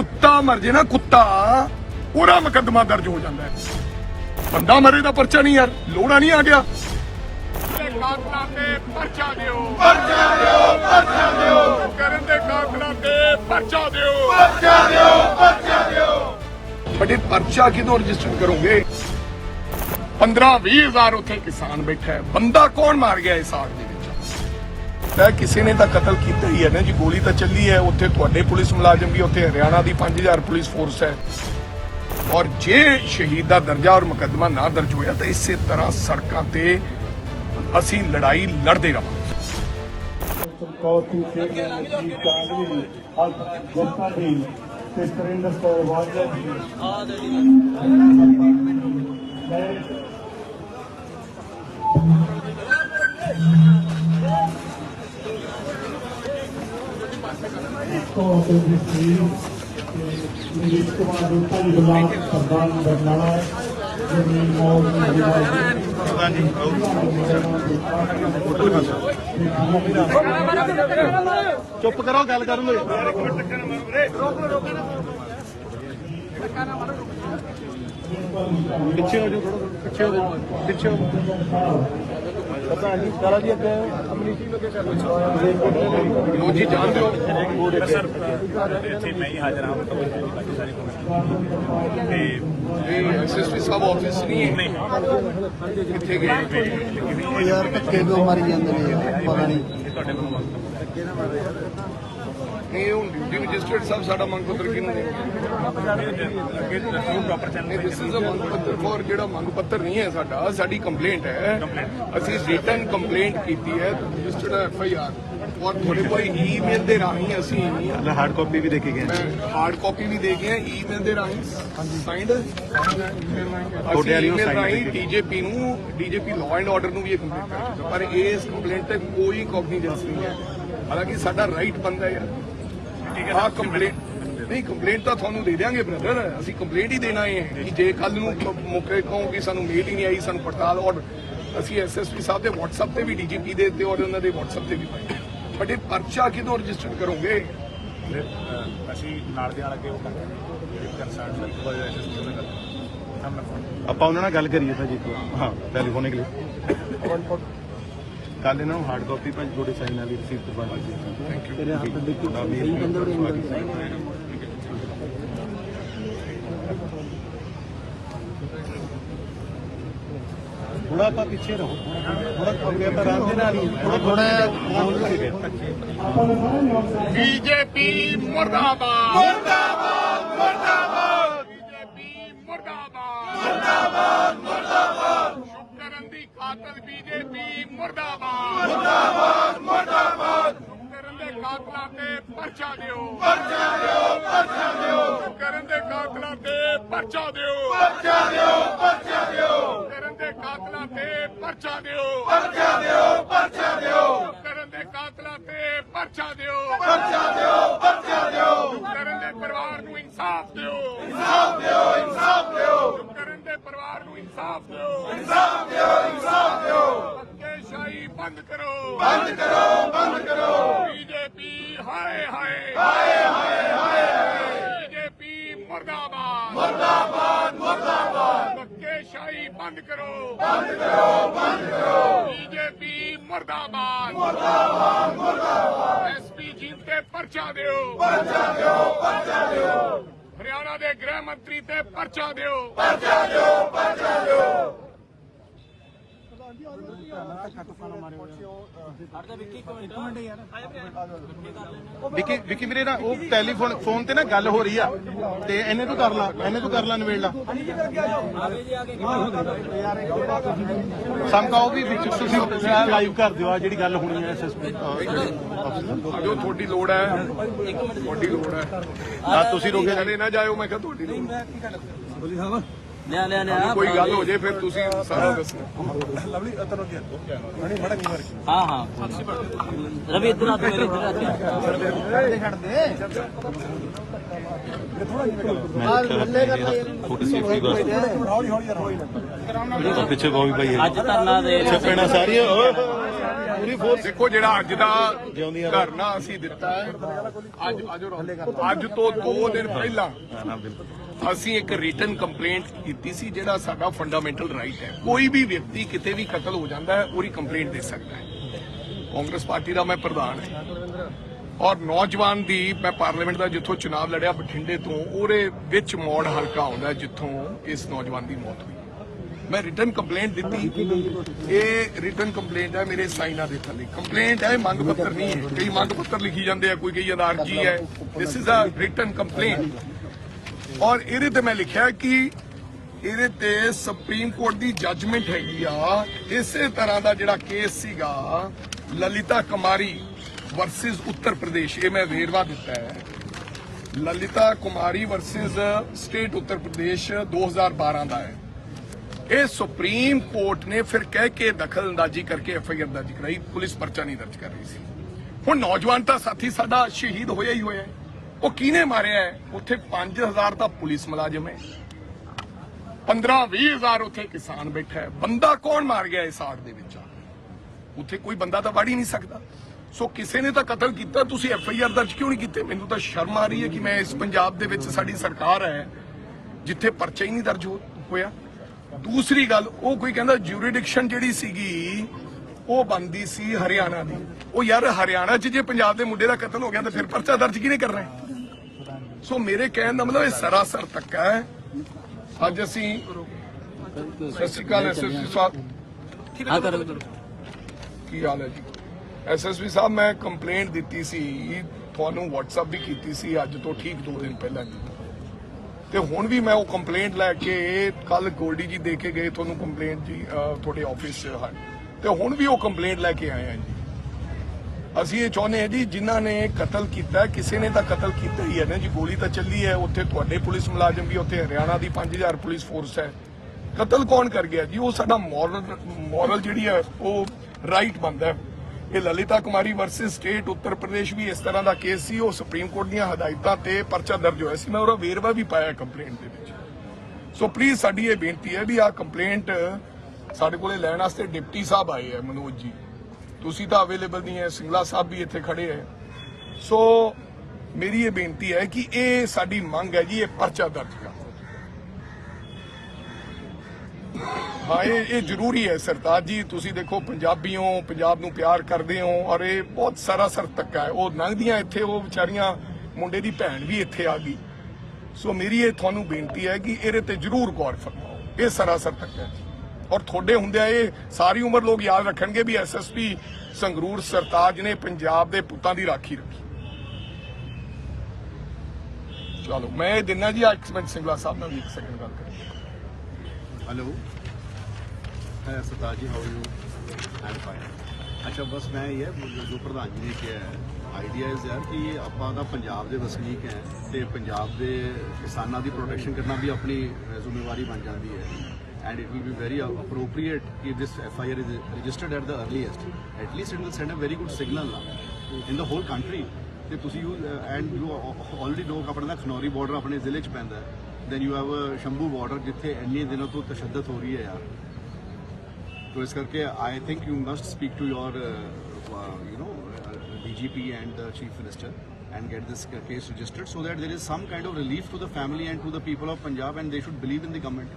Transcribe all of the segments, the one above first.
ਕੁੱਤਾ ਮਰ ਜੇ ਨਾ ਕੁੱਤਾ ਪੂਰਾ ਮੁਕੱਦਮਾ ਦਰਜ ਹੋ ਜਾਂਦਾ ਹੈ। ਬੰਦਾ ਮਰੇ ਦਾ ਪਰਚਾ ਨਹੀਂ ਯਾਰ ਲੋੜਾ ਨਹੀਂ ਆ ਗਿਆ। ਕਾਤਲਾਂ ਤੇ ਪਰਚਾ ਦਿਓ। ਪਰਚਾ ਦਿਓ ਪਰਚਾ ਦਿਓ। ਕਰਨ ਦੇ ਕਾਤਲਾਂ ਤੇ ਪਰਚਾ ਦਿਓ। ਪਰਚਾ ਦਿਓ ਪਰਚਾ ਦਿਓ। ਬੜੇ ਪਰਚਾ ਕਿਦੋਂ ਰਜਿਸਟਰ ਕਰੋਗੇ? 15 20 ਹਜ਼ਾਰ ਉੱਥੇ ਕਿਸਾਨ ਬੈਠਾ ਹੈ। ਬੰਦਾ ਕੌਣ ਮਾਰ ਗਿਆ ਇਸ ਆਗ ਦੇ ਤਾਂ ਕਿਸੇ ਨੇ ਤਾਂ ਕਤਲ ਕੀਤਾ ਹੀ ਹੈ ਨਾ ਜੀ, ਗੋਲੀ ਤਾਂ ਚੱਲੀ ਹੈ। ਉੱਥੇ ਤੁਹਾਡੇ ਪੁਲਿਸ ਮੁਲਾਜ਼ਮ ਵੀ, ਉੱਥੇ ਹਰਿਆਣਾ ਦੀ 5000 ਪੁਲਿਸ ਫੋਰਸ ਹੈ। ਔਰ ਜੇ ਸ਼ਹੀਦ ਦਾ ਦਰਜਾ ਔਰ ਮੁਕੱਦਮਾ ਨਾ ਦਰਜ ਹੋਇਆ, ਤਾਂ ਇਸੇ ਤਰ੍ਹਾਂ ਸੜਕਾਂ ਤੇ ਅਸੀਂ ਲੜਾਈ ਲੜਦੇ ਰਹਾਂਗੇ। ਕੌਤੀ ਚੇਅਰਮੈਨ ਜੀ ਕਾਂਗਰੀ ਅੱਜ ਜਨਤਾ ਦੀ ਤੇ ਸਰਿੰਦਰ ਕੌਰ ਵਾਜਾ ਜੀ ਮੈਂ ਤੋਂ ਤੇ ਜੀ ਮੇਰੇ ਕੁਮਾਰ ਦੇ ਭਾਈ ਬਲਾਕ ਪ੍ਰਧਾਨ ਬਰਨਾਲਾ ਜਮੀਨ ਮੌਜ ਦੀ ਪ੍ਰਧਾਨ ਜੀ ਚੁੱਪ ਕਰੋ, ਗੱਲ ਕਰਨ ਦੇ ਪਿੱਛੇ ਹੋ ਜਾਓ ਥੋੜਾ ਪਿੱਛੇ ਹੋ ਪਿੱਛੇ ਹੋ ਪਤਾ ਨਹੀਂ ਕਾਲਾ ਜੀ ਅੱਗੇ ਆਪਣੀ ਟੀਮ ਅੱਗੇ ਕਰ ਲੋ ਜੀ ਜਾਣਦੇ ਹੋ? ਇੱਥੇ ਮੈਂ ਹੀ ਹਾਜ਼ਰ ਹਾਂ ਬਾਕੀ ਸਾਰੀ ਕਮੇਟੀ ਤੇ ਇਹ ਐਸਐਸਪੀ ਸਾਹਿਬ ਆਫਿਸ ਨਹੀਂ ਹੈ। ਕਿੱਥੇ ਗਏ? ਯਾਰ ਧੱਕੇ ਕਿਉਂ ਮਾਰੀ ਜਾਂਦੇ ਨੇ ਪਤਾ ਨਹੀਂ। ਤੁਹਾਡੇ ਕੋਲ ਮੰਗ ਇਹ ਹੁਣ ਡਿਊਟੀ ਮੈਜਿਸਟ੍ਰੇਟ ਸਾਹਿਬ ਸਾਡਾ ਮੰਗ ਪੱਤਰ ਕਿਹਨੂੰ ਦੇ ਨਹੀਂ ਦਿਸ ਇਜ਼ ਅ ਮੰਗ ਪੱਤਰ ਫॉर ਜਿਹੜਾ ਮੰਗ ਪੱਤਰ ਨਹੀਂ ਹੈ ਸਾਡਾ ਸਾਡੀ ਕੰਪਲੇਂਟ ਹੈ। ਅਸੀਂ ਰਿਟਨ ਕੰਪਲੇਂਟ ਕੀਤੀ ਹੈ ਰਜਿਸਟਰਡ ਐਫ ਆਈ ਆਰ ਔਰ ਤੁਹਾਡੇ ਕੋਲ ਈਮੇਲ ਦੇ ਰਾਹੀਂ ਅਸੀਂ ਹਾਰਡ ਕਾਪੀ ਵੀ ਦੇ ਕੇ ਗਏ ਹਾਰਡ ਕਾਪੀ ਵੀ ਦੇ ਗਏ ਈਮੇਲ ਦੇ ਰਾਹੀਂ ਸਾਈਨਡ ਤੁਹਾਡੇ ਵਾਲੀ ਉਹ ਈਮੇਲ sign ਰਾਹੀਂ। ਡੀਜੇਪੀ ਨੂੰ ਡੀਜੇਪੀ ਲਾਅ ਐਂਡ ਆਰਡਰ ਨੂੰ ਵੀ ਇਹ ਕੰਪਲੇਂਟ ਕਰ ਚੁੱਕਾ ਪਰ ਇਸ ਕੰਪਲੇਂਟ ਤੇ ਕੋਈ ਕੌਗਨੀਜੈਂਸ ਨਹੀਂ ਹੈ। ਹਾਲਾਂਕਿ ਸਾਡਾ ਰਾਈਟ ਬੰਦਾ ਯਾਰ। ਹਾਂ ਕੰਪਲੇਂਟ ਨਹੀਂ ਕੰਪਲੇਂਟ ਤਾਂ ਤੁਹਾਨੂੰ ਦੇ ਦਿਆਂਗੇ ਬ੍ਰਦਰ ਅਸੀਂ ਕੰਪਲੇਂਟ ਹੀ ਦੇਣਾ ਹੈ ਕਿ ਜੇ ਕੱਲ ਨੂੰ ਮੁੱਕੇ ਕਹੋ ਕਿ ਸਾਨੂੰ ਮੇਲ ਹੀ ਨਹੀਂ ਆਈ ਸਾਨੂੰ ਪੜਤਾਲ ਔਰ ਅਸੀਂ ਐਸਐਸਪੀ ਸਾਹਿਬ ਦੇ WhatsApp ਤੇ ਵੀ ਡੀਜੀਪੀ ਦੇ ਤੇ ਔਰ ਉਹਨਾਂ ਦੇ WhatsApp ਤੇ ਵੀ ਪਾਏ। ਬਟ ਇਹ ਪਰਚਾ ਕਿਦੋਂ ਰਜਿਸਟਰ ਕਰੋਗੇ? ਅਸੀਂ ਨਾਲ ਦੇ ਨਾਲ ਅੱਗੇ ਉਹ ਕਰਦੇ ਕੰਸਰਨ ਸੁਪਰਵਾਈਜ਼ਰ ਐਸਐਸਪੀ ਉਹਨੇ ਸਾਹਮਣੇ ਆਪਾਂ ਉਹਨਾਂ ਨਾਲ ਗੱਲ ਕਰੀਏ ਤਾਂ ਜੀ। ਹਾਂ ਟੈਲੀਫੋਨਿਕਲੀ ਕੱਲ ਇਹਨਾਂ ਨੂੰ ਹਾਰਡ ਕਾਪੀ ਭਾਜੀ ਤੁਹਾਡੇ ਸਾਈਨ ਵਾਲੀ ਰਸੀਦ ਬਣ ਗਈ ਥੈਂਕ ਯੂ ਤੇਰੇ ਹੱਥ ਦੇ ਕੇ ਸਹੀ ਬੰਦੇ ਥੋੜਾ ਆਪਾਂ ਪਿੱਛੇ ਰਹੋ। ਥੋੜਾ ਅੱਗੇ ਰਾਮ ਦੇ ਨਾਲ ਹੀ। ਥੋੜਾ ਥੋੜਾ ਬੀਜੇਪੀ ਮੁਰਦਾਬਾਦ। ਮੁਰਦਾਬਾਦ ਮੁਰਦਾਬਾਦ ਬੀਜੇਪੀ ਮੁਰਦਾਬਾਦ ਮੁਰਦਾਬਾਦ ਮੁਰਦਾਬਾਦ ਸ਼ੁਕਰਨ ਕਾਤਲ ਬੀਜੇਪੀ ਮੁਰਦਾਬਾਦ। ਮੁਰਦਾਬਾਦ ਮੁਰਦਾਬਾਦ। ਸ਼ੁਕਰਨ ਦੇ ਕਾਤਲਾਂ ਤੇ ਪਰਚਾ ਦਿਓ। ਪਰਚਾ ਦਿਓ ਪਰਚਾ ਦਿਓ। ਸ਼ੁਕਰਨ ਦੇ ਕਾਤਲਾਂ ਤੇ ਪਰਚਾ ਦਿਓ। ਪਰਚਾ ਦਿਓ ਪਰਚਾ ਦਿਓ। ਸ਼ੁਕਰਨ ਦੇ ਕਾਤਲਾਂ ਤੇ ਪਰਚਾ ਦਿਓ। ਪਰਚਾ ਦਿਓ ਪਰਚਾ ਦਿਓ। ਕਰਨ ਦੇ ਕਾਤਲਾਂ ਤੇ ਪਰਚਾ ਦਿਓ। ਪਰਚਾ ਦਿਓ ਪਰਚਾ ਦਿਓ। ਕਰਨ ਦੇ ਪਰਿਵਾਰ ਨੂੰ ਇਨਸਾਫ ਦਿਓ। ਇਨਸਾਫ ਦਿਓ ਇਨਸਾਫ ਦਿਓ। ਕਰਨ ਦੇ ਪਰਿਵਾਰ ਨੂੰ ਇਨਸਾਫ ਦਿਓ। ਇਨਸਾਫ ਦਿਓ। ਬੰਦ ਕਰੋ। ਬੰਦ ਕਰੋ ਬੰਦ ਕਰੋ। ਬੀਜੇਪੀ ਹਾਏ ਹਾਏ। ਹਾਏ ਹਾਏ ਹਾਏ ਬੀਜੇਪੀ ਮੁਰਦਾਬਾਦ। ਮੁਰਦਾਬਾਦ ਮੁਰਦਾਬਾਦ। ਧੱਕੇਸ਼ਾਹੀ ਬੰਦ ਕਰੋ। ਬੰਦ ਕਰੋ ਬੰਦ ਕਰੋ। ਬੀਜੇਪੀ ਮੁਰਦਾਬਾਦ। ਮੁਰਦਾਬਾਦ ਮੁਰਦਾਬਾਦ। ਐਸਪੀ ਜੀ ਤੇ ਪਰਚਾ ਦਿਓ। ਪਰਚਾ ਦਿਓ ਪਰਚਾ ਦਿਓ। ਹਰਿਆਣਾ ਦੇ ਗ੍ਰਹਿ ਮੰਤਰੀ ਤੇ ਪਰਚਾ ਦਿਓ। ਪਰਚਾ ਦਿਓ ਪਰਚਾ ਦਿਓ। ਵਿੱਕੀ ਵਿੱਕੀ ਨਾ ਉਹ ਟੈਲੀਫੋਨ ਫੋਨ ਤੇ ਨਾ ਗੱਲ ਹੋ ਰਹੀ ਆ। ਤੇ ਇਹਨੇ ਤੂੰ ਕਰ ਲਾ ਇਹਨੇ ਤੂੰ ਕਰ ਲਾ ਨਵੇੜ ਲਾ। ਸਮਕਾਓ ਵੀ ਵਿੱਚ ਤੁਸੀਂ ਲਾਈਵ ਕਰ ਦਿਓ ਆ ਜਿਹੜੀ ਗੱਲ ਹੋਣੀ ਹੈ ਐਸਐਸਪੀ ਜੋ ਤੁਹਾਡੀ ਲੋੜ ਹੈ ਤੁਹਾਡੀ ਲੋੜ ਹੈ। ਆ ਤੁਸੀਂ ਰੋਕੇ ਚਲੇ ਨਾ ਜਾਇਓ ਮੈਂ ਕਿਹਾ ਤੁਹਾਡੀ ਲੋੜ ਹੈ। ਲਿਆ ਲਿਆ ਲਿਆ ਕੋਈ ਗੱਲ ਹੋ ਜੇ ਫਿਰ ਤੁਸੀਂ ਸਾਰਾ ਦੱਸਣਾ ਹਾਂ? ਹਾਂ ਰਵੀ ਇੱਧਰ ਆ ਤੂੰ ਮੇਰੇ ਇੱਧਰ ਆ। ਤੂੰ। ਥੋੜੀ ਸੇਫਟੀ ਵਾਸਤੇ ਪਿੱਛੇ ਬਹੁਤ ਭਾਈ ਅੱਜ ਧਰਨਾ ਦੇ ਸਾਰੀਆਂ ਓਏ। ਪੂਰੀ ਫੋਰਸ ਦੇਖੋ ਜਿਹੜਾ ਅੱਜ ਦਾ ਧਰਨਾ ਅਸੀਂ ਦਿੱਤਾ ਹੈ ਅੱਜ ਅੱਜ ਅੱਜ ਤੋਂ 2 ਦਿਨ ਪਹਿਲਾਂ ਅਸੀਂ ਇੱਕ ਰਿਟਨ ਕੰਪਲੇਂਟ ਕੀਤੀ ਸੀ ਜਿਹੜਾ ਸਾਡਾ ਫੰਡਾਮੈਂਟਲ ਰਾਈਟ ਹੈ। ਕੋਈ ਵੀ ਵਿਅਕਤੀ ਕਿਤੇ ਵੀ ਕਤਲ ਹੋ ਜਾਂਦਾ ਹੈ ਉਹਦੀ ਕੰਪਲੇਂਟ ਦੇ ਸਕਦਾ ਹੈ। ਕਾਂਗਰਸ ਪਾਰਟੀ ਦਾ ਮੈਂ ਪ੍ਰਧਾਨ ਹਾਂ। ਔਰ ਨੌਜਵਾਨ ਦੀ ਮੈਂ ਪਾਰਲੀਮੈਂਟ ਦਾ ਜਿੱਥੋਂ ਚੁਣਾਵ ਲੜਿਆ ਬਠਿੰਡੇ ਤੋਂ ਉਹਦੇ ਵਿੱਚ ਮੋੜ ਹਲਕਾ ਆਉਂਦਾ ਜਿੱਥੋਂ ਇਸ ਨੌਜਵਾਨ ਦੀ ਮੌਤ ਮੈਂ ਰਿਟਰਨ ਕੰਪਲੇਂਟ ਦਿੱਤੀ। ਇਹ ਰਿਟਨ ਕੰਪਲੇਂਟ ਹੈ, ਮੇਰੇ ਸਾਈਨਾਂ ਦੇ ਥੱਲੇ। ਕੰਪਲੇਂਟ ਹੈ, ਮੰਗ ਪੱਤਰ ਨਹੀਂ ਹੈ। ਕਈ ਮੰਗ ਪੱਤਰ ਲਿਖੀ ਜਾਂਦੇ ਆ, ਕੋਈ ਕਈ ਅਰਜੀ ਹੈ। This is a written complaint ਔਰ ਇਹਦੇ ਤੇ ਮੈਂ ਲਿਖਿਆ ਕਿ ਇਹਦੇ ਤੇ ਸੁਪਰੀਮ ਕੋਰਟ ਦੀ ਜੱਜਮੈਂਟ ਹੈਗੀ ਆ। ਇਸੇ ਤਰ੍ਹਾਂ ਦਾ ਜਿਹੜਾ ਕੇਸ ਸੀਗਾ, ਲਲਿਤਾ ਕੁਮਾਰੀ ਵਰਸਸ ਉੱਤਰ ਪ੍ਰਦੇਸ਼, ਇਹ ਮੈਂ ਵੇਰਵਾ ਦਿੱਤਾ ਹੈ। ਲਲਿਤਾ ਕੁਮਾਰੀ ਵਰਸਸ ਸਟੇਟ ਉੱਤਰ ਪ੍ਰਦੇਸ਼ 2012 ਦਾ ਹੈ। ਇਹ ਸੁਪਰੀਮ ਕੋਰਟ ਨੇ ਫਿਰ ਕਹਿ ਕੇ ਦਖਲਅੰਦਾਜ਼ੀ ਕਰਕੇ ਐਫ ਆਈ ਆਰ ਦਰਜ ਕਰਾਈ, ਪੁਲਿਸ ਪਰਚਾ ਨਹੀਂ ਦਰਜ ਕਰ ਰਹੀ ਸੀ। ਹੁਣ ਨੌਜਵਾਨ ਤਾਂ ਸਾਥੀ ਸਾਡਾ ਸ਼ਹੀਦ ਹੋਇਆ ਹੀ ਹੋਇਆ ਉਹ ਕਿਹਨੇ ਮਾਰਿਆ ਉੱਥੇ 5000 ਤਾਂ ਪੁਲਿਸ ਮੁਲਾਜ਼ਮ ਹੈ। 15 20000 ਉੱਥੇ ਕਿਸਾਨ ਬੈਠਾ ਹੈ। ਬੰਦਾ ਕੌਣ ਮਾਰ ਗਿਆ ਇਸ ਆੜ ਦੇ ਵਿੱਚ ਉੱਥੇ ਕੋਈ ਬੰਦਾ ਤਾਂ ਵੜ ਹੀ ਨਹੀਂ ਸਕਦਾ। ਸੋ ਕਿਸੇ ਨੇ ਤਾਂ ਕਤਲ ਕੀਤਾ, ਤੁਸੀਂ ਐਫ ਆਈ ਆਰ ਦਰਜ ਕਿਉਂ ਨਹੀਂ ਕੀਤੇ? ਮੈਨੂੰ ਤਾਂ ਸ਼ਰਮ ਆ ਰਹੀ ਹੈ ਕਿ ਮੈਂ ਇਸ ਪੰਜਾਬ ਦੇ ਵਿੱਚ ਸਾਡੀ ਸਰਕਾਰ ਹੈ, ਜਿੱਥੇ ਪਰਚਾ ਹੀ ਨਹੀਂ ਦਰਜ ਹੋ- ਹੋਇਆ। ਦੂਸਰੀ ਗੱਲ ਉਹ ਕੋਈ ਕਹਿੰਦਾ ਜੂਰੀਡਿਕਸ਼ਨ ਜਿਹੜੀ ਸੀਗੀ ਉਹ ਬੰਦੀ ਸੀ ਹਰਿਆਣਾ ਦੀ। ਉਹ ਯਾਰ ਹਰਿਆਣਾ 'ਚ ਜੇ ਪੰਜਾਬ ਦੇ ਮੁੰਡੇ ਦਾ ਕਤਲ ਹੋ ਗਿਆ ਤਾਂ ਫਿਰ ਪਰਚਾ ਦਰਜ ਕਿਹਨੇ ਕਰਨਾ ਸੋ ਮੇਰੇ ਕਹਿਣ ਦਾ ਮਤਲਬ ਇਹ ਸਰਾਸਰ ਤੱਕਾ ਹੈ। ਅੱਜ ਅਸੀਂ ਸਤਿ ਸ਼੍ਰੀ ਅਕਾਲ ਐਸਐਸਪੀ ਸਾਹਿਬ। ਕੀ ਹਾਲ ਹੈ ਜੀ? ਐਸਐਸਪੀ ਸਾਹਿਬ ਮੈਂ ਕੰਪਲੇਂਟ ਦਿੱਤੀ ਸੀ ਤੁਹਾਨੂੰ ਵਟਸਐਪ ਵੀ ਕੀਤੀ ਸੀ ਅੱਜ ਤੋਂ ਠੀਕ 2 ਦਿਨ ਪਹਿਲਾਂ ਜੀ। ਤੇ ਹੁਣ ਵੀ ਮੈਂ ਉਹ ਕੰਪਲੇਂਟ ਲੈ ਕੇ ਕੱਲ ਗੋਲਡੀ ਜੀ ਦੇ ਕੇ ਗਏ, ਤੁਹਾਨੂੰ ਕੰਪਲੇਂਟ ਜੀ ਤੁਹਾਡੇ ਆਫਿਸ 'ਚ ਹਨ ਤੇ ਹੁਣ ਵੀ ਉਹ ਕੰਪਲੇਂਟ ਲੈ ਕੇ ਆਏ ਹਾਂ ਜੀ। ਅਸੀਂ ਇਹ ਚਾਹੁੰਦੇ ਹਾਂ ਜੀ, ਜਿਨ੍ਹਾਂ ਨੇ ਕਤਲ ਕੀਤਾ, ਕਿਸੇ ਨੇ ਤਾਂ ਕਤਲ ਕੀਤਾ ਹੀ ਹੈ ਨਾ ਜੀ। ਗੋਲੀ ਤਾਂ ਚੱਲੀ ਹੈ, ਉੱਥੇ ਤੁਹਾਡੇ ਪੁਲਿਸ ਮੁਲਾਜ਼ਮ ਵੀ, ਉੱਥੇ ਹਰਿਆਣਾ ਦੀ 5000 ਪੁਲਿਸ ਫੋਰਸ ਹੈ। ਕਤਲ ਕੌਣ ਕਰ ਗਿਆ ਜੀ? ਉਹ ਸਾਡਾ ਮੋਰਲ ਮੋਰਲ ਜਿਹੜੀ ਹੈ, ਉਹ ਰਾਈਟ ਬੰਦਾ ਹੈ। ਇਹ ਲਲਿਤਾ ਕੁਮਾਰੀ ਵਰਸਸ ਸਟੇਟ ਉੱਤਰ ਪ੍ਰਦੇਸ਼ ਵੀ ਇਸ ਤਰ੍ਹਾਂ ਦਾ ਕੇਸ ਸੀ, ਉਹ ਸੁਪਰੀਮ ਕੋਰਟ ਦੀਆਂ ਹਦਾਇਤਾਂ ਤੇ ਪਰਚਾ ਦਰਜ ਹੋਇਆ ਸੀ। ਮੈਂ ਉਹਦਾ ਵੇਰਵਾ ਵੀ ਪਾਇਆ ਕੰਪਲੇਂਟ ਦੇ ਵਿੱਚ। ਸੋ ਪਲੀਜ਼ ਸਾਡੀ ਇਹ ਬੇਨਤੀ ਹੈ ਵੀ ਆਹ ਕੰਪਲੇਂਟ ਸਾਡੇ ਕੋਲੇ ਲੈਣ ਵਾਸਤੇ ਡਿਪਟੀ ਸਾਹਿਬ ਆਏ ਹੈ ਮਨੋਜ ਜੀ। ਤੁਸੀਂ ਤਾਂ ਅਵੇਲੇਬਲ ਨਹੀਂ ਹੈ, ਸਿੰਗਲਾ ਸਾਹਿਬ ਵੀ ਇੱਥੇ ਖੜੇ ਹੈ। ਸੋ ਮੇਰੀ ਇਹ ਬੇਨਤੀ ਹੈ ਕਿ ਇਹ ਸਾਡੀ ਮੰਗ ਹੈ ਜੀ, ਇਹ ਪਰਚਾ ਦਰਜ ਕਰੋ। ਹਾਂ, ਇਹ ਇਹ ਜ਼ਰੂਰੀ ਹੈ ਸਰਤਾਜ ਜੀ, ਤੁਸੀਂ ਦੇਖੋ ਪੰਜਾਬੀਓ, ਪੰਜਾਬ ਨੂੰ ਪਿਆਰ ਕਰਦੇ ਹੋ ਔਰ ਇਹ ਬਹੁਤ ਸਾਰਾ ਸਰ ਤੱਕਾ ਹੈ। ਉਹ ਲੰਘਦੀਆਂ ਇੱਥੇ, ਉਹ ਵਿਚਾਰੀਆਂ, ਮੁੰਡੇ ਦੀ ਭੈਣ ਵੀ ਇੱਥੇ ਆ ਗਈ। ਸੋ ਮੇਰੀ ਇਹ ਤੁਹਾਨੂੰ ਬੇਨਤੀ ਹੈ ਕਿ ਇਹਦੇ ਤੇ ਜ਼ਰੂਰ ਗੌਰ ਫਰਮਾਓ। ਇਹ ਸਰਾਸਰ ਤੱਕ ਹੈ ਔਰ ਤੁਹਾਡੇ ਹੁੰਦਿਆਂ ਇਹ ਸਾਰੀ ਉਮਰ ਲੋਕ ਯਾਦ ਰੱਖਣਗੇ ਵੀ ਐਸਐਸਪੀ ਸੰਗਰੂਰ ਸਰਤਾਜ ਨੇ ਪੰਜਾਬ ਦੇ ਪੁੱਤਾਂ ਦੀ ਰਾਖੀ ਰੱਖੀ। ਚਲੋ, ਮੈਂ ਇਹ ਜੀ ਐਕਸਪੈਂਟ ਸਿੰਗਲਾ ਸਾਹਿਬ ਨਾਲ ਵੀ ਇੱਕ ਸੈਕਿੰਡ ਗੱਲ ਕਰਾਂਗੇ hello Sardar ji how you I am fine ਅੱਛਾ ਬਸ ਮੈਂ ਇਹ ਹੈ ਜੋ- ਜੋ ਪ੍ਰਧਾਨ ਜੀ ਨੇ ਕਿਹਾ ਹੈ ਆਈਡੀਆ ਇਜ਼ ਯਾਰ ਕਿ ਆਪਾਂ ਦਾ ਪੰਜਾਬ ਦੇ ਵਸਨੀਕ ਹੈ ਤੇ ਪੰਜਾਬ ਦੇ ਕਿਸਾਨਾਂ ਦੀ ਪ੍ਰੋਟੈਕਸ਼ਨ ਕਰਨਾ ਵੀ ਆਪਣੀ ਅਹ, ਜ਼ਿੰਮੇਵਾਰੀ ਬਣ ਜਾਂਦੀ ਹੈ and it will be very appropriate ਕਿ this F I R is registered at the earliest at least it will send a very good signal in the whole country ਤੇ ਤੁਸੀਂ you and you already know ਆਪਣਾ ਨਾ Khanauri border ਆਪਣੇ ਜ਼ਿਲ੍ਹੇ 'ਚ ਪੈਂਦਾ ਹੈ then you have a Shambhu border ਜਿੱਥੇ ਇੰਨੇ ਦਿਨਾਂ ਤੋਂ ਤਸ਼ੱਦਦ ਹੋ ਰਹੀ ਹੈ ਯਾਰ तो इस करके I think you must speak to your you know DGP and the chief minister and get this case registered so that there is some kind of relief to the family and to the people of Punjab and they should believe in the government.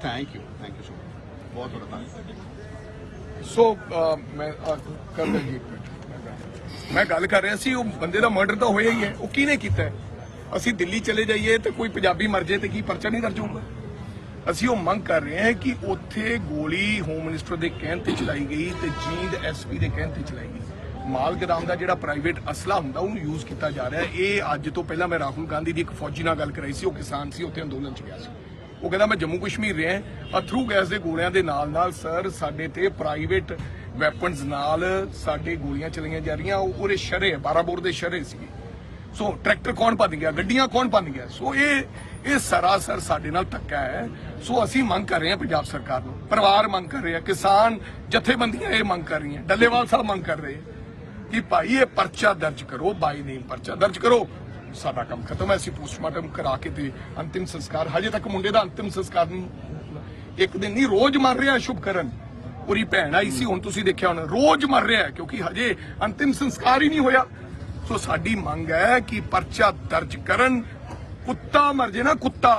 Thank you. Thank you so much. बहुत बड़ा धन्यवाद ਸੋ ਅਹ, ਮੈਂ ਅਹ, ਕਰ ਲਵਾਂਗੀ ਇੱਕ minute ਮੈਂ ਗੱਲ ਕਰ ਰਿਹਾ ਸੀ ਉਹ ਬੰਦੇ ਦਾ ਮਰਡਰ ਤਾਂ ਹੋਇਆ ਹੀ ਹੈ ਉਹ ਕਿਹਨੇ ਕੀਤਾ ਹੈ? ਅਸੀਂ ਦਿੱਲੀ ਚਲੇ ਜਾਈਏ ਤੇ ਕੋਈ ਪੰਜਾਬੀ ਮਰ ਜਾਏ ਤੇ ਕੀ ਪਰਚਾ ਨਹੀਂ ਦਰਜ ਹੋਊਗਾ ਅਸੀਂ ਉਹ ਮੰਗ ਕਰ ਰਹੇ ਹਾਂ ਕਿ ਉੱਥੇ ਗੋਲੀ ਹੋਮ ਮਿਨਿਸਟਰ ਦੇ ਕਹਿਣ ਤੇ ਚਲਾਈ ਗਈ ਤੇ ਜੀਂਦ ਐਸਪੀ ਦੇ ਕਹਿਣ ਤੇ ਚਲਾਈ ਗਈ। ਮਾਲ ਗਦਾਮ ਦਾ ਜਿਹੜਾ ਪ੍ਰਾਈਵੇਟ ਅਸਲਾ ਹੁੰਦਾ, ਉਹਨੂੰ ਯੂਜ਼ ਕੀਤਾ ਜਾ ਰਿਹਾ ਇਹ ਅੱਜ ਤੋਂ ਪਹਿਲਾਂ ਮੈਂ ਰਾਹੁਲ ਗਾਂਧੀ ਦੀ ਇੱਕ ਫੌਜੀ ਨਾਲ ਗੱਲ ਕਰਾਈ ਸੀ, ਉਹ ਕਿਸਾਨ ਸੀ, ਉੱਥੇ ਅੰਦੋਲਨ 'ਚ ਗਿਆ ਸੀ। ਉਹ ਕਹਿੰਦਾ, ਮੈਂ ਜੰਮੂ ਕਸ਼ਮੀਰ ਰਿਹਾ ਅਥਰੂ ਗੈਸ ਦੇ ਗੋਲਿਆਂ ਦੇ ਨਾਲ ਨਾਲ ਸਰ, ਸਾਡੇ ਤੇ ਪ੍ਰਾਈਵੇਟ ਵੈਪਨਸ ਨਾਲ ਸਾਡੇ ਗੋਲੀਆਂ ਚਲਾਈਆਂ ਜਾ ਰਹੀਆਂ। ਉਹ ਉਹਦੇ ਸ਼ਰੇ 12 ਬੋਰ ਦੇ ਸ਼ਰੇ ਸੀਗੇ। ਸੋ ਟਰੈਕਟਰ ਕੌਣ ਭੰਨ ਗਿਆ? ਗੱਡੀਆਂ ਕੌਣ ਭੰਨ ਗਿਆ? ਸੋ ਇਹ ਇਹ ਸਰਾਸਰ ਸਾਡੇ ਨਾਲ ਧੱਕਾ ਹੈ। ਸੋ ਅਸੀਂ ਮੰਗ ਕਰ ਰਹੇ ਹਾਂ ਪੰਜਾਬ ਸਰਕਾਰ ਨੂੰ, ਪਰਿਵਾਰ ਮੰਗ ਕਰ ਰਹੇ ਕਿਸਾਨ ਜਥੇਬੰਦੀਆਂ ਇਹ ਮੰਗ ਕਰ ਰਹੀਆਂ। ਡੱਲੇਵਾਲ ਸਾਹਿਬ ਮੰਗ ਕਰ ਰਹੇ ਕਿ ਭਾਈ ਇਹ ਪਰਚਾ ਦਰਜ ਕਰੋ, ਬਾਈ ਨੇਮ ਪਰਚਾ ਦਰਜ ਕਰੋ। ਸਾਡਾ ਕੰਮ ਖਤਮ ਹੈ, ਅਸੀਂ ਪੋਸਟਮਾਰਟਮ ਕਰਾ ਕੇ ਤੇ ਅੰਤਿਮ ਸੰਸਕਾਰ, ਹਜੇ ਤੱਕ ਮੁੰਡੇ ਦਾ ਅੰਤਿਮ ਸੰਸਕਾਰ ਨਹੀਂ ਇੱਕ ਦਿਨ ਨਹੀਂ, ਰੋਜ਼ ਮਰ ਰਿਹਾ ਸ਼ੁਭ ਕਰਨ। ਭੈਣ ਆਈ ਸੀ, ਹੁਣ ਤੁਸੀਂ ਦੇਖਿਆ ਹੁਣ, ਰੋਜ਼ ਮਰ ਰਿਹਾ ਹੈ, ਕਿਉਂਕਿ ਹਜੇ ਅੰਤਿਮ ਸੰਸਕਾਰ ਹੀ ਨਹੀਂ ਹੋਇਆ। ਸੋ ਸਾਡੀ ਮੰਗ ਹੈ ਕਿ ਪਰਚਾ ਦਰਜ ਕਰਨ ਕੁੱਤਾ ਮਰ ਜੇ ਨਾ ਕੁੱਤਾ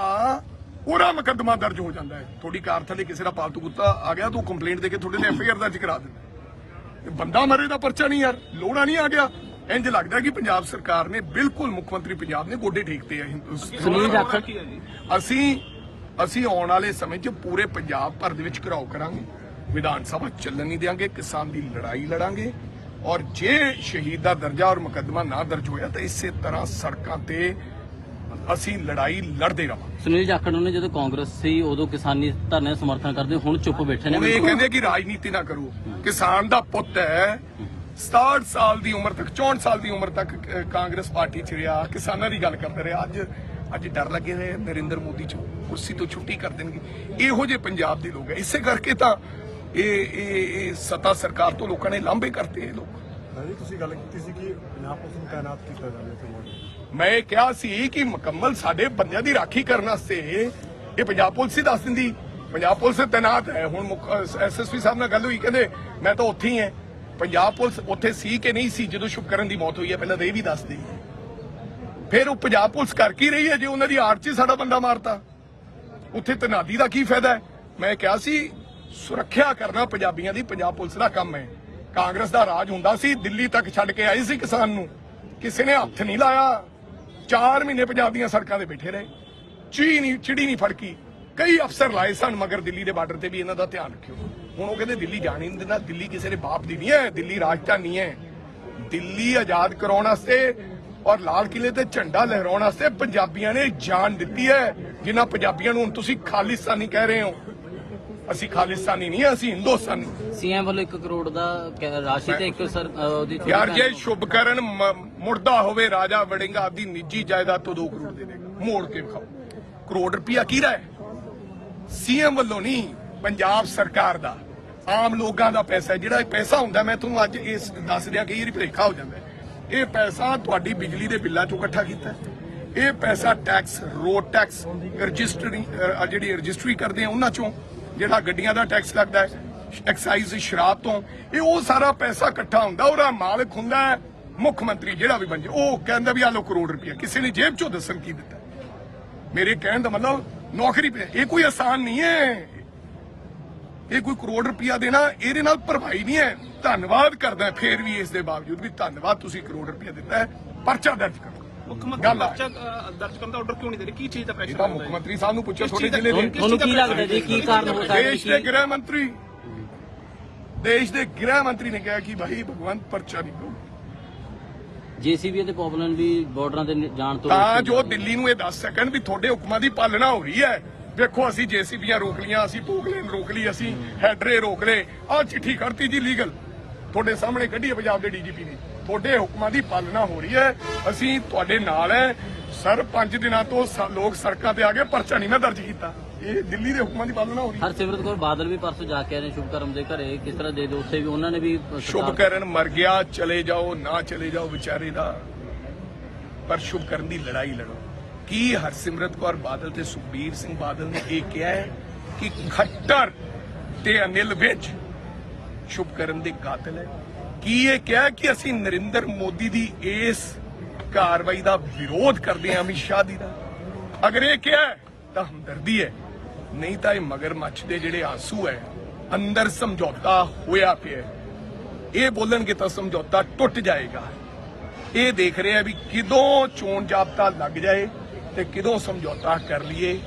ਉਹਦਾ ਮੁਕੱਦਮਾ ਦਰਜ ਹੋ ਜਾਂਦਾ ਹੈ। ਤੁਹਾਡੀ ਕਾਰ ਥੱਲੇ ਕਿਸੇ ਦਾ ਪਾਲਤੂ ਕੁੱਤਾ ਆ ਗਿਆ ਤਾਂ ਕੰਪਲੇਂਟ ਦੇ ਕੇ ਤੁਹਾਡੇ ਤੇ ਐਫਆਈਆਰ ਦਰਜ ਕਰਾ ਦਿੰਦਾ ਬੰਦਾ ਮਰੇ ਦਾ ਪਰਚਾ ਨਹੀਂ ਯਾਰ ਲੋੜਾ ਨਹੀਂ ਆ ਗਿਆ। ਇੰਜ ਲੱਗਦਾ ਕਿ ਪੰਜਾਬ ਸਰਕਾਰ ਨੇ ਬਿਲਕੁਲ ਮੁੱਖ ਮੰਤਰੀ ਪੰਜਾਬ ਨੇ ਗੋਡੇ ਠੇਕਤੇ ਆ ਸੁਨੀਲ ਜਾਖੜ। ਅਸੀਂ ਅਸੀਂ ਆਉਣ ਵਾਲੇ ਸਮੇਂ 'ਚ ਪੂਰੇ ਪੰਜਾਬ ਭਰ ਦੇ ਵਿੱਚ ਘਰਾਓ ਕਰਾਂਗੇ। ਵਿਧਾਨ ਸਭਾ ਚੱਲਣ ਨਹੀਂ ਦੇਵਾਂਗੇ ਕਿਸਾਨ ਦੀ ਲੜਾਈ ਲੜਾਂਗੇ। ਔਰ ਜੇ ਸ਼ਹੀਦ ਦਾ ਦਰਜਾ ਔਰ ਮੁਕੱਦਮਾ ਨਾ ਦਰਜ ਹੋਇਆ ਤਾਂ ਇਸੇ ਤਰ੍ਹਾਂ ਸੜਕਾਂ ਤੇ ਅਸੀਂ ਲੜਾਈ ਲੜਦੇ ਰਵਾਂਗੇ ਸੁਨੀਲ ਜਾਖੜ ਨੇ ਜਦੋਂ ਕਾਂਗਰਸ ਸੀ ਉਦੋਂ ਕਿਸਾਨੀ ਧਰਨੇ ਦਾ ਸਮਰਥਨ ਕਰਦੇ ਹੁਣ ਚੁੱਪ ਬੈਠੇ ਨੇ। ਹੁਣ ਇਹ ਕਹਿੰਦੇ ਕਿ ਰਾਜਨੀਤੀ ਨਾ ਕਰੋ। ਕਿਸਾਨ ਦਾ ਪੁੱਤ ਹੈ। 67 ਸਾਲ ਦੀ ਉਮਰ ਤੱਕ 64 ਸਾਲ ਦੀ ਉਮਰ ਤੱਕ ਕਾਂਗਰਸ ਪਾਰਟੀ ਚ ਰਿਹਾ। ਕਿਸਾਨਾਂ ਦੀ ਗੱਲ ਕਰਦੇ ਰਹੇ। ਅੱਜ ਅੱਜ ਡਰ ਲੱਗੇ ਨੇ ਨਰਿੰਦਰ ਮੋਦੀ ਚ। ਕੁਰਸੀ ਤੋਂ ਛੁੱਟੀ ਕਰ ਦੇਣਗੇ। ਇਹੋ ਜਿਹੇ ਪੰਜਾਬ ਦੇ ਲੋਕ ਹੈ ਇਸੇ ਕਰਕੇ ਤਾਂ ਇਹ ਇਹ ਇਹ ਸੱਤਾ ਸਰਕਾਰ ਤੋਂ ਲੋਕਾਂ ਨੇ ਲਾਂਭੇ ਕਰਤੇ ਇਹ ਲੋਕ। ਤੁਸੀਂ ਗੱਲ ਕੀਤੀ ਸੀ ਕਿ ਪੰਜਾਬ ਪੁਲਿਸ ਨੂੰ ਤਾਇਨਾਤ ਕੀਤਾ ਜਾਵੇ। ਮੈਂ ਇਹ ਕਿਹਾ ਸੀ ਕਿ ਮੁਕੰਮਲ ਸਾਡੇ ਬੰਦਿਆਂ ਦੀ ਰਾਖੀ ਕਰਨ ਵਾਸਤੇ। ਇਹ ਪੰਜਾਬ ਪੁਲਿਸ ਹੀ ਦੱਸ ਦਿੰਦੀ। ਪੰਜਾਬ ਪੁਲਿਸ ਤੈਨਾਤ ਹੈ। ਹੁਣ ਐਸਐਸਪੀ ਸਾਹਿਬ ਨਾਲ ਗੱਲ ਹੋਈ, ਕਹਿੰਦੇ ਮੈਂ ਤਾਂ ਉੱਥੇ ਹੀ ਹਾਂ। ਪੰਜਾਬ ਪੁਲਿਸ ਉੱਥੇ ਸੀ ਕਿ ਨਹੀਂ ਸੀ? ਜਦੋਂ ਸ਼ੁਭਕਰਨ ਦੀ ਮੌਤ ਹੋਈ ਹੈ, ਪਹਿਲਾਂ ਤਾਂ ਇਹ ਵੀ ਦੱਸ ਦੇ ਫਿਰ ਉਹ ਪੰਜਾਬ ਪੁਲਿਸ ਕਰ ਕੀ ਰਹੀ ਹੈ ਜੇ ਉਹਨਾਂ ਦੀ ਆੜ 'ਚ ਸਾਡਾ ਬੰਦਾ ਮਾਰਤਾ? ਉੱਥੇ ਤਨਾਦੀ ਦਾ ਕੀ ਫਾਇਦਾ ਹੈ? ਮੈਂ ਕਿਹਾ ਸੀ, ਸੁਰੱਖਿਆ ਕਰਨਾ ਪੰਜਾਬੀਆਂ ਦੀ ਪੰਜਾਬ ਪੁਲਿਸ ਦਾ ਕੰਮ ਹੈ। ਕਾਂਗਰਸ ਦਾ ਰਾਜ ਹੁੰਦਾ ਸੀ, ਦਿੱਲੀ ਤੱਕ ਛੱਡ ਕੇ ਆਈ ਸੀ ਕਿਸਾਨ ਨੂੰ। ਕਿਸੇ ਨੇ ਹੱਥ ਨਹੀਂ ਲਾਇਆ। 4 ਮਹੀਨੇ ਪੰਜਾਬ ਦੀਆਂ ਸੜਕਾਂ ਤੇ ਬੈਠੇ ਰਹੇ। ਚੀ ਨਹੀਂ, ਚਿੜੀ ਨਹੀਂ ਫੜਕੀ। ਕਈ ਅਫਸਰ ਲਾਏ ਸਨ ਮਗਰ ਦਿੱਲੀ ਦੇ ਬਾਰਡਰ ਤੇ ਵੀ ਇਹਨਾਂ ਦਾ ਧਿਆਨ ਰੱਖਿਓ। ਹੁਣ ਉਹ ਕਹਿੰਦੇ ਦਿੱਲੀ ਜਾਣੀ ਨਹੀਂ ਦਿੰਦਾ, ਦਿੱਲੀ ਕਿਸੇ ਦੇ ਬਾਪ ਦੀ ਨਹੀਂ ਹੈ, ਦਿੱਲੀ ਰਾਜਧਾਨੀ ਹੈ। ਦਿੱਲੀ ਆਜ਼ਾਦ ਕਰਾਉਣ ਵਾਸਤੇ ਔਰ ਲਾਲ ਕਿਲੇ ਤੇ ਝੰਡਾ ਲਹਿਰਾਉਣ ਵਾਸਤੇ ਪੰਜਾਬੀਆਂ ਨੇ ਜਾਨ ਦਿੱਤੀ ਹੈ, ਜਿਨ੍ਹਾਂ ਪੰਜਾਬੀਆਂ ਨੂੰ ਹੁਣ ਤੁਸੀਂ ਖਾਲਿਸਤਾਨੀ ਕਹਿ ਰਹੇ ਹੋ। ਅਸੀਂ ਖਾਲਿਸਤਾਨੀ ਨਹੀਂ ਹਾਂ, ਅਸੀਂ ਹਿੰਦੁਸਤਾਨੀ ਸੀਐਮ ਵੱਲੋਂ 1 ਕਰੋੜ ਦਾ ਕ- ਰਾਸ਼ੀ ਤੇ ਇੱਕ ਸਰ ਅ, ਉਹਦੀ ਥੋੜ੍ਹੀ ਯਾਰ ਜੇ ਸ਼ੁਭਕਰਨ ਮ- ਮੁਰਦਾ ਹੋਵੇ ਰਾਜਾ ਵੜਿੰਗਾ ਆਪਦੀ ਨਿੱਜੀ ਜਾਇਦਾਦ ਤੋਂ 2 ਕਰੋੜ ਦੇ ਦੇਗਾ ਮੋੜ ਕੇ ਵਿਖਾਓ ਕਰੋੜ ਰੁਪਇਆ ਕੀ ਹੈ ਸੀਐਮ ਵੱਲੋਂ ਨਹੀਂ ਪੰਜਾਬ ਸਰਕਾਰ ਦਾ ਆਮ ਲੋਕਾਂ ਦਾ ਪੈਸਾ ਹੈ। ਜਿਹੜਾ ਇਹ ਪੈਸਾ ਹੁੰਦਾ ਮੈਂ ਤੁਹਾਨੂੰ ਅੱਜ ਇਸ ਦੱਸ ਦਿਆਂ ਕਿ ਇਹ ਭੁਲੇਖਾ ਹੋ ਜਾਂਦਾ ਹੈ। ਇਹ ਪੈਸਾ ਤੁਹਾਡੀ ਬਿਜਲੀ ਦੇ ਬਿੱਲਾਂ ਚੋਂ ਇਕੱਠਾ ਕੀਤਾ ਹੈ। ਇਹ ਪੈਸਾ ਟੈਕਸ ਰੋਡ ਟੈਕਸ ਰਜਿਸਟਰੀ ਅ, ਜਿਹੜੀ ਰਜਿਸਟਰੀ ਕਰਦੇ ਆ ਉਹਨਾਂ ਚੋਂ ਜਿਹੜਾ ਗੱਡੀਆਂ ਦਾ ਟੈਕਸ ਲੱਗਦਾ ਹੈ ਐਕਸਾਈਜ਼ ਸ਼ਰਾਬ ਤੋਂ, ਇਹ ਉਹ ਸਾਰਾ ਪੈਸਾ ਇਕੱਠਾ ਹੁੰਦਾ, ਉਹਦਾ ਮਾਲਕ ਹੁੰਦਾ ਮੁੱਖ ਮੰਤਰੀ ਜਿਹੜਾ ਵੀ ਬਣ ਜਾਏ, ਉਹ ਕਹਿੰਦਾ ਵੀ ਆ ਲੋ ਕਰੋੜ ਰੁਪਇਆ, ਕਿਸੇ ਨੇ ਜੇਬ ਚੋਂ ਦੱਸਣ ਕੀ ਦਿੱਤਾ? ਮੇਰੇ ਕਹਿਣ ਦਾ ਮਤਲਬ ਨੌਕਰੀ ਪੇ, ਇਹ ਕੋਈ ਆਸਾਨ ਨਹੀਂ ਹੈ। ਇਹ ਕੋਈ ਕਰੋੜ ਰੁਪਇਆ ਦੇਣਾ, ਇਹਦੇ ਨਾਲ ਭਰਵਾਈ ਨਹੀਂ ਹੈ। ਧੰਨਵਾਦ ਕਰਦਾ, ਫੇਰ ਵੀ ਇਸ ਦੇ ਬਾਵਜੂਦ ਵੀ ਧੰਨਵਾਦ ਤੁਸੀਂ ਕਰੋੜ ਰੁਪਇਆ ਦਿੱਤਾ ਹੈ, ਪਰਚਾ ਦਰਜ ਕਰੋ। ਮੁੱਖ ਮੰਤਰੀ ਗੱਲ ਆ। ਪਰਚਾ ਅ, ਦਰਜ ਕਰਨ ਦਾ ਆਰਡਰ ਕਿਉਂ ਨਹੀਂ ਦੇ ਰਹੇ? ਕੀ ਚੀਜ਼ ਦਾ ਇਹ ਪ੍ਰੈਸ਼ਰ ਤਾਂ ਮੁੱਖ ਮੰਤਰੀ ਸਾਹਿਬ ਨੂੰ ਪੁੱਛੋ ਤੁਹਾਡੇ ਜ਼ਿਲ੍ਹੇ ਦੇ ਤੁਹਾਨੂੰ ਕੀ ਲੱਗਦਾ ਜੀ? ਕੀ ਕਾਰਨ ਹੋ ਸਕਦਾ ਦੇਸ਼ ਦੇ ਕਿ ਗ੍ਰਹਿ ਮੰਤਰੀ। ਦੇਸ਼ ਦੇ ਗ੍ਰਹਿ ਮੰਤਰੀ ਨੇ ਕਿਹਾ ਕਿ ਭਾਈ ਭਗਵੰਤ ਪਰਚਾ ਨਹੀਂ ਕਰੋ ਜੀਸੀਬੀ ਤੇ ਪ੍ਰੋਬਲਮ ਵੀ ਬਾਰਡਰਾਂ ਤੇ ਜਾਣ ਤੋਂ ਤਾਂ ਜੋ ਦਿੱਲੀ ਨੂੰ ਇਹ ਦੱਸ ਸਕਣ ਵੀ ਤੁਹਾਡੇ ਹੁਕਮਾਂ ਦੀ ਪਾਲਣਾ ਹੋ ਰਹੀ ਹੈ। ਵੇਖੋ ਅਸੀਂ ਜੇਸੀਬੀਆਂ ਰੋਕ ਲੀਆਂ ਅਸੀਂ ਪੋਗਲੇਨ ਰੋਕ ਲਈ ਅਸੀਂ ਹੈਡਰੇ ਰੋਕ ਲਏ। ਆਹ ਚਿੱਠੀ ਕਰਤੀ ਜੀ ਲੀਗਲ ਤੁਹਾਡੇ ਸਾਹਮਣੇ ਕੱਢੀ ਹੈ ਪੰਜਾਬ ਦੇ ਡੀਜੀਪੀ ਨੇ। ਤੁਹਾਡੇ ਹੁਕਮਾਂ ਦੀ ਪਾਲਣਾ ਹੋ ਰਹੀ ਹੈ। ਅਸੀਂ ਤੁਹਾਡੇ ਨਾਲ ਹੈ। ਸਰ 5 ਦਿਨਾਂ ਤੋਂ ਲੋਕ ਸੜਕਾਂ ਤੇ ਆ ਗਏ ਪਰਚਾ ਨਹੀਂ ਮੈਂ ਦਰਜ ਕੀਤਾ। ਇਹ ਦਿੱਲੀ ਦੇ ਹੁਕਮਾਂ ਦੀ ਪਾਲਣਾ ਹੋ ਰਹੀ ਹੈ। ਹਰਸਿਮਰਤ ਕੌਰ ਬਾਦਲ ਵੀ ਪਰਸੋਂ ਜਾ ਕੇ ਆਏ ਨੇ ਸ਼ੁਭਕਰਮ ਦੇ ਘਰੇ। ਕਿਸ ਤਰ੍ਹਾਂ ਦੇ ਦੋ ਉੱਥੇ ਵੀ ਉਹਨਾਂ ਨੇ ਵੀ ਸ਼ੁਭਕਰਨ ਮਰ ਗਿਆ ਚਲੇ ਜਾਓ ਨਾ ਚਲੇ ਜਾਓ ਵਿਚਾਰੇ ਦਾ। ਪਰ ਸ਼ੁਭਕਰਨ ਦੀ ਲੜਾਈ ਲੜੋ। ਕੀ ਹਰਸਿਮਰਤ ਕੌਰ ਬਾਦਲ ਤੇ ਸੁਖਬੀਰ ਸਿੰਘ ਬਾਦਲ ਨੇ ਇਹ ਕਿਹਾ ਹੈ ਕਿ ਖੱਟਰ ਤੇ ਅਨਿਲ ਵਿੱਚ ਸ਼ੁਭਕਰਨ ਦੇ ਕਾਤਲ ਹੈ? ਕੀ ਇਹ ਕਿਹਾ ਕਿ ਅਸੀਂ ਨਰਿੰਦਰ ਮੋਦੀ ਦੀ ਇਸ ਕਾਰਵਾਈ ਦਾ ਵਿਰੋਧ ਕਰਦੇ ਹਾਂ ਅਮਿਤ ਸ਼ਾਹ ਦੀ ਦਾ? ਅਗਰ ਇਹ ਕਿਹਾ ਤਾਂ ਹਮਦਰਦੀ ਹੈ। ਨਹੀਂ ਤਾਂ ਇਹ ਮਗਰਮੱਛ ਦੇ ਜਿਹੜੇ ਆਂਸੂ ਹੈ, ਅੰਦਰ ਸਮਝੌਤਾ ਹੋਇਆ ਪਿਆ ਇਹ ਬੋਲਣਗੇ ਤਾਂ ਸਮਝੌਤਾ ਟੁੱਟ ਜਾਏਗਾ। ਇਹ ਦੇਖ ਰਿਹਾ ਵੀ ਕਿਦੋਂ ਚੋਣ ਜਾਬਤਾ ਲੱਗ ਜਾਏ ਤੇ ਕਿਦੋਂ ਸਮਝੌਤਾ ਕਰ ਲਈਏ।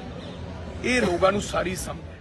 ਇਹ ਲੋਕਾਂ ਨੂੰ ਸਾਰੀ ਸਮਝ